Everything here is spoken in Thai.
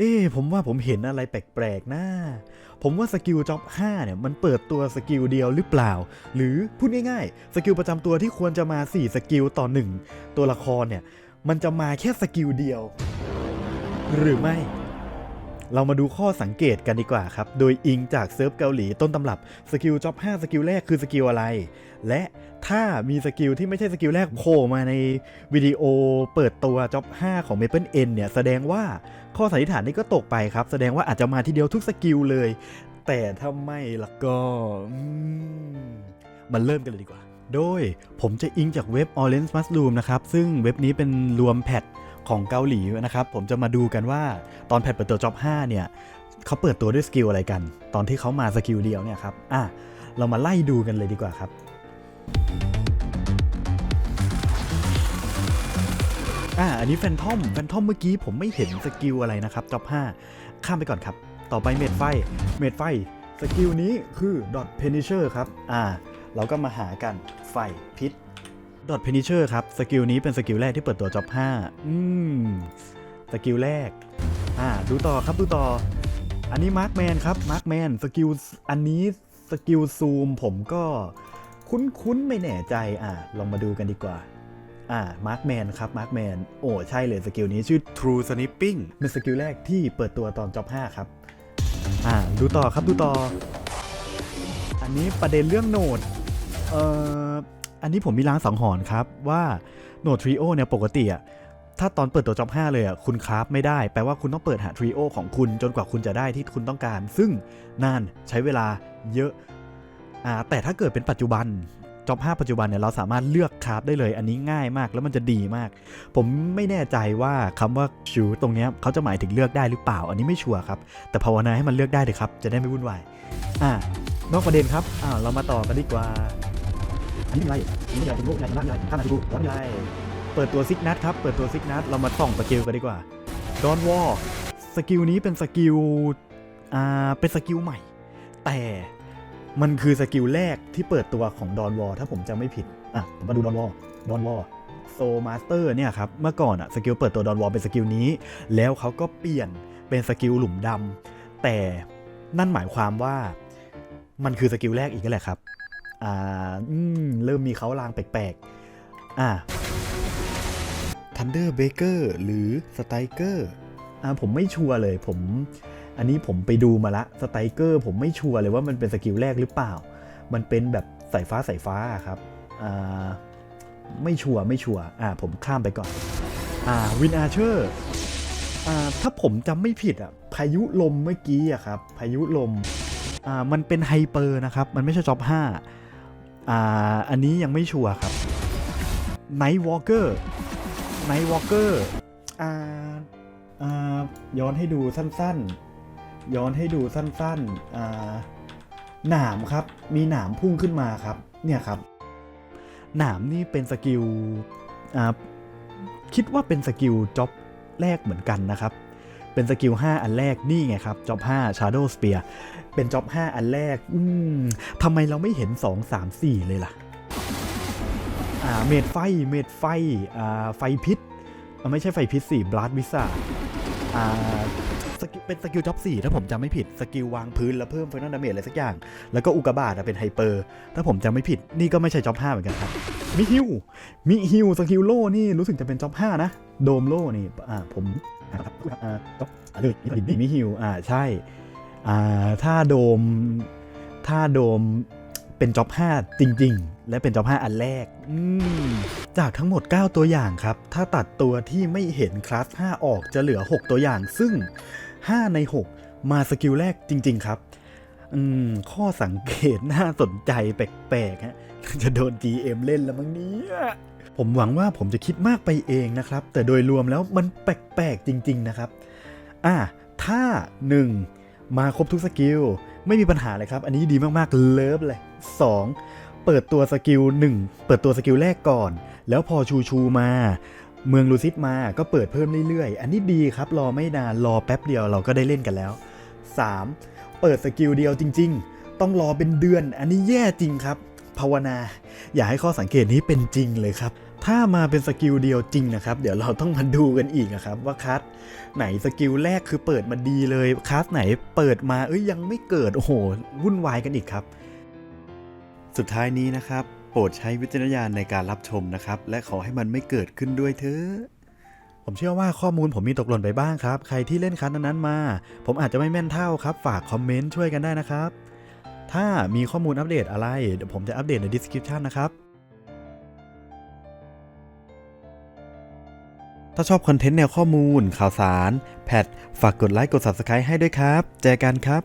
เอ๊ผมว่าผมเห็นอะไรแปลกๆนะ ผมว่าสกิลจ็อบ5เนี่ยมันเปิดตัวสกิลเดียวหรือเปล่า หรือพูดง่ายๆ สกิลประจำตัวที่ควรจะมา 4 สกิลต่อ 1 ตัวละครเนี่ย มันจะมาแค่สกิลเดียว หรือไม่ เรามาดูข้อสังเกตกันดีกว่าครับ โดยอิงจากเซิร์ฟเกาหลีต้นตำรับสกิลจ็อบ5สกิลแรกคือสกิลอะไร และถ้ามีสกิลที่ไม่ใช่สกิลแรกโผล่มาในวิดีโอเปิดตัวจ็อบ5ของ Maple N เนี่ยแสดงว่าข้อสันนิษฐานนี้ก็ตกไปครับ แสดงว่าอาจจะมาทีเดียวทุกสกิลเลย แต่ถ้าไม่ล่ะก็มันเริ่มกันเลยดีกว่า โดยผมจะอิงจากเว็บ Orange Mushroom นะครับ ซึ่งเว็บนี้เป็นรวมแพทของเกาหลีนะครับ ผมจะมาดูกันว่าตอนแพทเปิดตัวจ็อบ 5 เนี่ยเขาเปิดตัวด้วยสกิลอะไรกัน ตอนที่เขามาสกิลเดียวเนี่ยครับอะเรามาไล่ดูกันเลยดีกว่าครับอ่าอันนี้แฟนทอมแฟนทอมเมื่อกี้ผมไม่เห็นสกิลอะไรนะครับจ็อบ 5 ข้ามไปก่อนครับ ต่อไปเมดไฟเมดไฟสกิลนี้คือดอทเพนิเชอร์ครับ อ่า เราก็มาหากัน ไฟพิษดอทเพนิเชอร์ครับ สกิลนี้เป็นสกิลแรกที่เปิดตัวจ็อบ 5 อืม สกิลแรก อ่า ดูต่อครับดูต่อ อันนี้มาร์คแมนครับมาร์คแมนสกิลอันนี้สกิลซูมผมก็คุ้นๆไม่แน่ใจ อ่าลองมาดูกันดีกว่าอ่า มาร์คแมนครับ มาร์คแมน โอ้ ใช่เลย สกิลนี้ชื่อ True Snipping เป็นสกิลแรกที่เปิดตัวตอนจ็อบ 5 ครับ อ่า ดูต่อครับ ดูต่อ อันนี้ประเด็นเรื่องโหนด เอ่ออันนี้ผมมีล้างสังหรณ์ครับว่าโหนดทริโอเนี่ยปกติอะถ้าตอนเปิดตัวจ็อบ5เลยอะคุณคราฟไม่ได้ แปลว่าคุณต้องเปิดหาทริโอของคุณจนกว่าคุณจะได้ที่คุณต้องการ ซึ่งนานใช้เวลาเยอะอ่าแต่ถ้าเกิดเป็นปัจจุบันจ็อบ5ปัจจุบันเนี่ยเราสามารถเลือกคราฟได้เลยอันนี้ง่ายมากแล้วมันจะดีมาก ผมไม่แน่ใจว่าคำว่าชูตรงเนี้ยเขาจะหมายถึงเลือกได้หรือเปล่า อันนี้ไม่ชัวร์ครับ แต่ภาวนาให้มันเลือกได้เลยครับ จะได้ไม่วุ่นวายอ่านอกประเด็นครับอ่าเรามาต่อกันดีกว่า อันนี้เป็นไรอันนี้เป็นไรเป็นพวกอะไรนะอะไรข้ามมาดูแล้วเป็นไรเปิดตัวซิกนัทครับ เปิดตัวซิกนัทเรามาส่องสกิลกันดีกว่าดอนวอลสกิลนี้เป็นสกิล อ่า เป็นสกิลใหม่ แต่มันคือสกิลแรกที่เปิดตัวของดอนวอลถ้าผมจำไม่ผิด อะผมมาดูดอนวอลดอนวอลโซมาสเตอร์เนี่ยครับ เมื่อก่อนอะสกิลเปิดตัวดอนวอลเป็นสกิลนี้ แล้วเขาก็เปลี่ยนเป็นสกิลหลุมดำแต่นั่นหมายความว่ามันคือสกิลแรกอีกนั่นแหละครับ อ่าอืมเริ่มมีเขาลางแปลกๆ อ่า Thunder Baker หรือ Striker อ่าผมไม่ชัวร์เลยผมอันนี้ผมไปดูมาละ Striker ผมไม่ชัวร์เลยว่ามันเป็นสกิลแรกหรือเปล่า มันเป็นแบบสายฟ้าสายฟ้าครับอ่าไม่ชัวร์ไม่ชัวร์อ่าผมข้ามไปก่อนอ่าวินอาเชอร์อ่าถ้าผมจำไม่ผิดอะพายุลมเมื่อกี้อะครับพายุลมอ่ามันเป็นไฮเปอร์นะครับ มันไม่ใช่จ็อบ5 อ่าอันนี้ยังไม่ชัวร์ครับไนท์วอล์เกอร์ไนท์วอล์เกอร์อ่าอ่าย้อนให้ดูสั้นๆ ย้อนให้ดูสั้นๆอ่าหนามครับมีหนามพุ่งขึ้นมาครับเนี่ยครับ หนามนี่เป็นสกิลอ่าคิดว่าเป็นสกิลจ็อบแรกเหมือนกันนะครับ เป็นสกิล 5 อันแรกนี่ไงครับจ็อบ5 Shadow Spear เป็นจ็อบ 5 อันแรก อืมทำไมเราไม่เห็น 2 3 4 เลยล่ะ อ่า เมดไฟ เมดไฟ อ่า ไฟพิษ ไม่ใช่ไฟพิษสิบลัดวิซ่าอ่าสกิลเป็นสกิลจ็อบ4ถ้าผมจำไม่ผิดสกิลวางพื้นแล้วเพิ่มไฟนอลดาเมจอะไรสักอย่าง แล้วก็อุกกาบาตเป็นไฮเปอร์ ถ้าผมจำไม่ผิดนี่ก็ไม่ใช่จ็อบ5เหมือนกันครับ มิฮิวมิฮิวสกิลโล่นี่รู้สึกจะเป็นจ็อบ5นะ โดมโล่นี่อ่าผมนะครับอ่าจ็อบอ่าเลยมิฮิวอ่าใช่อ่าถ้าโดมถ้าโดมเป็นจ็อบ5จริง ๆ และเป็นจ็อบ5อันแรกจากทั้งหมด 9 ตัวอย่างครับ ถ้าตัดตัวที่ไม่เห็นคลาส5ออกจะเหลือ 6 ตัวอย่าง ซึ่ง 5 ใน 6 มาสกิลแรกจริง ๆ ครับอืมข้อสังเกตน่าสนใจแปลกๆฮะ จะโดน GM เล่นแล้วมั้งเนี่ยผมหวังว่าผมจะคิดมากไปเองนะครับ แต่โดยรวมแล้วมันแปลกๆจริง ๆ นะครับ อะถ้า 1. มาครบทุกสกิล ไม่มีปัญหาเลยครับ อันนี้ดีมากๆ เลิฟเลย 2. เปิดตัวสกิล 1 เปิดตัวสกิลแรกก่อน แล้วพอชูชูมา เมืองลูซิดมาก็เปิดเพิ่มเรื่อยๆ อันนี้ดีครับ รอไม่นาน รอแป๊บเดียวเราก็ได้เล่นกันแล้ว 3. เปิดสกิลเดียวจริง ๆ ต้องรอเป็นเดือน อันนี้แย่จริงครับ ภาวนา อย่าให้ข้อสังเกตนี้เป็นจริงเลยครับ ถ้ามาเป็นสกิลเดียวจริงนะครับ เดี๋ยวเราต้องมาดูกันอีกนะครับ ว่าคัสไหนสกิลแรกคือเปิดมาดีเลยคัสไหนเปิดมาเอ้ยยังไม่เกิดโอ้โหวุ่นวายกันอีกครับ สุดท้ายนี้นะครับ โปรดใช้วิจารณญาณในการรับชมนะครับ และขอให้มันไม่เกิดขึ้นด้วยเถอะผมเชื่อว่าข้อมูลผมมีตกหล่นไปบ้างครับ ใครที่เล่นคัสนั้นมา ผมอาจจะไม่แม่นเท่าครับ ฝากคอมเมนต์ช่วยกันได้นะครับ ถ้ามีข้อมูลอัปเดตอะไร เดี๋ยวผมจะอัปเดตใน description นะครับ ถ้าชอบคอนเทนต์แนวข้อมูล ข่าวสาร แพท ฝากกดไลค์กด Subscribe ให้ด้วยครับ เจอกันครับ